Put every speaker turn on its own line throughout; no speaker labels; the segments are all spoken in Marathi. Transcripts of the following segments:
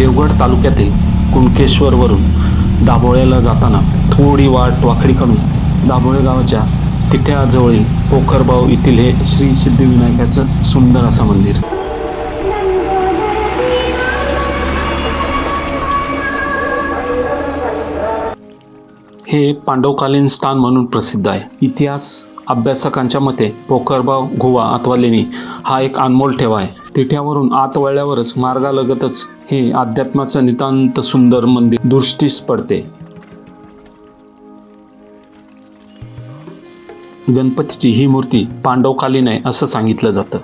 देवगड तालुक्यातील कुणकेश्वरवरून दाभोळ्याला जाताना थोडी वाट वाकडीकडून दाभोळे गावाच्या तिथ्याजवळील पोखरबाव येथील हे श्री सिद्धिविनायकाचं सुंदर असं मंदिर. हे पांडवकालीन स्थान म्हणून प्रसिद्ध आहे. इतिहास अभ्यासकांच्या मते पोखरबाव गुवा अथवा लेणी हा एक अनमोल ठेवा आहे. तिठ्यावरून आत वळल्यावरच मार्गालगतच हे अध्यात्माचं नितांत सुंदर मंदिर दृष्टीस पडते. गणपतीची ही मूर्ती पांडवकालीन आहे असं सांगितलं जातं.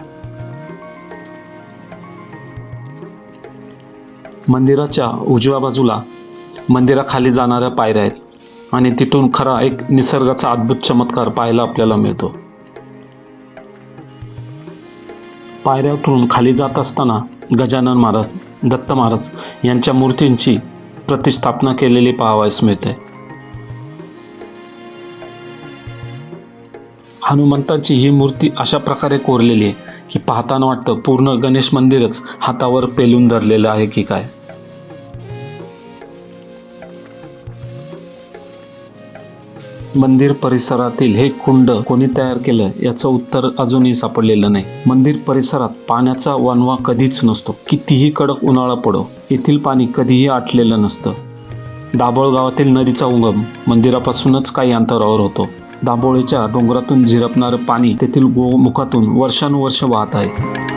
मंदिराच्या उजव्या बाजूला मंदिराखाली जाणाऱ्या पायऱ्या आहेत आणि तिथून खरा एक निसर्गाचा अद्भुत चमत्कार पाहायला आपल्याला मिळतो. पायऱ्या उतरून खाली जात असताना गजानन महाराज दत्त महाराज यांच्या मूर्तींची प्रतिष्ठापना केलेली पाहावयास मिळते. हनुमंताची ही मूर्ती अशा प्रकारे कोरलेली आहे की पाहताना वाटतं पूर्ण गणेश मंदिरच हातावर पेलून धरलेलं आहे की काय? मंदिर परिसरातील हे कुंड कोणी तयार केलं याचं उत्तर अजूनही सापडलेलं नाही. मंदिर परिसरात पाण्याचा वनवा कधीच नसतो. कितीही कडक उन्हाळा पडो येथील पाणी कधीही आटलेलं नसतं. दाभोळ गावातील नदीचा उगम मंदिरापासूनच काही अंतरावर होतो. दाभोळीच्या डोंगरातून झिरपणारं पाणी तेथील गोमुखातून वर्षानुवर्ष वाहत आहे.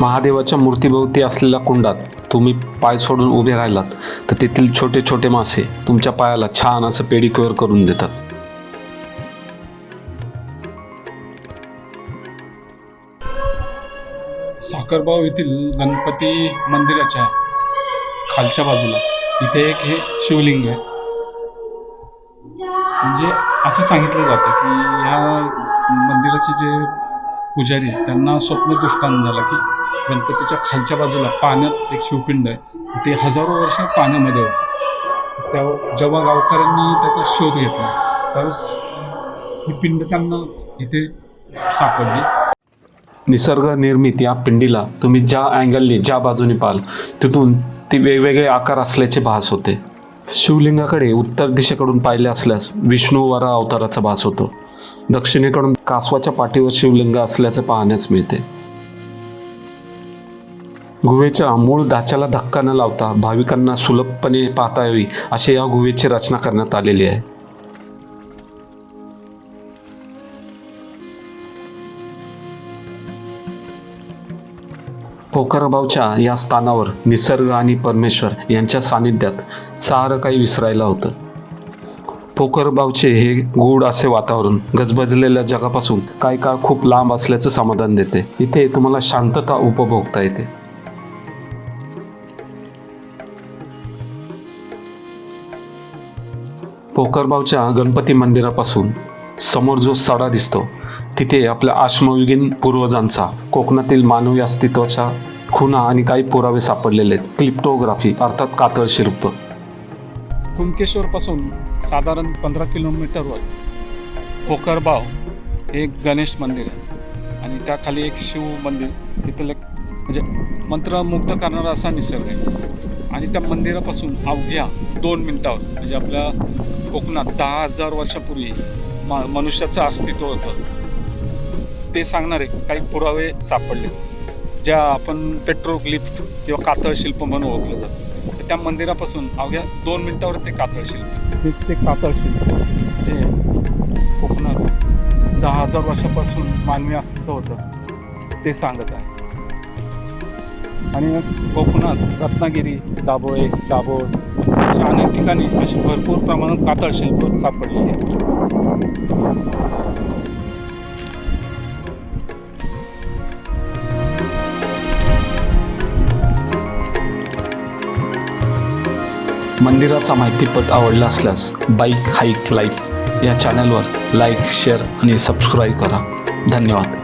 महादेवाच्या मूर्तीभोवती असलेल्या कुंडात तुम्ही पाय सोडून उभे राहिलात तर तेथील छोटे छोटे मासे तुमच्या पायाला छान असं पेडिक्युअर करून देतात.
साखरबाव येथील गणपती मंदिराच्या खालच्या बाजूला. इथे एक हे शिवलिंग आहे. म्हणजे असं सांगितलं जातं की ह्या मंदिराचे जे पुजारी त्यांना स्वप्न दृष्टांत झाला की गणपतीच्या खालच्या बाजूला पाण्यात एक शिवपिंड आहे. ते हजारो वर्ष पाण्यामध्ये होतं. त्या जेव्हा गावकऱ्यांनी त्याचा शोध घेतला त्यावेळेस ही पिंड त्यांना इथे सापडली.
निसर्ग निर्मित या पिंडीला तुम्ही ज्या अँगलने ज्या बाजूने पाहाल तिथून ती वेगवेगळे आकार असल्याचे भास होते. शिवलिंगाकडे उत्तर दिशेकडून पाहिले असल्यास विष्णू वरा अवताराचा भास होतो. दक्षिणेकडून कासवाच्या पाठीवर शिवलिंग असल्याचे पाहण्यास मिळते. गुहेच्या मूळ ढाच्याला धक्का न लावता भाविकांना सुलभपणे पाहता यावी अशी या गुहेची रचना करण्यात आलेली आहे. पोखरबावच्या या स्थानावर निसर्ग आणि परमेश्वर यांच्या सानिध्यात सारं काही विसरायला होतं. पोखरबावचे हे गूढ असे वातावरण गजबजलेल्या जगापासून काही काळ खूप लांब असल्याचं समाधान देते. इथे तुम्हाला शांतता उपभोगता येते. कोकरबावच्या गणपती मंदिरापासून समोर जो सडा दिसतो तिथे आपल्या आश्मयुगीन पूर्वजांचा कोकणातील मानवी अस्तित्वाच्या खुणा आणि काही पुरावे सापडलेले आहेत. क्लिप्टोग्राफी अर्थात कातळ शिल्प.
कुणकेश्वरपासून साधारण पंधरा किलोमीटरवर कोकरबाव हे एक गणेश मंदिर आहे. आणि त्याखाली एक शिव मंदिर तिथलं एक म्हणजे मंत्रमुग्ध करणारा असा निसर्ग आहे. आणि त्या मंदिरापासून अवघ्या दोन मिनटावर म्हणजे आपल्या कोकणात दहा हजार वर्षापूर्वी मा मनुष्याचं अस्तित्व होतं. ते सांगणारे काही पुरावे सापडले. ज्या आपण पेट्रोग्लिफ्ट किंवा कातळ शिल्प म्हणून ओळखलं जातं. तर त्या मंदिरापासून अवघ्या दोन मिनिटावर ते कातळ शिल्प. तेच ते कातळ शिल्प. जे कोकणात दहा हजार वर्षापासून मानवी अस्तित्व होतं ते सांगत आहे. आणि कोकणात रत्नागिरी दाभोळे दाभोळ अनेक ठिकाणी अशी भरपूर प्रमाणात कातळ शिल्प सापडलेली आहेत.
मंदिराचा माहितीपट आवडला असल्यास बाईक हाईक लाईफ या चॅनलवर लाईक शेअर आणि सबस्क्राईब करा. धन्यवाद.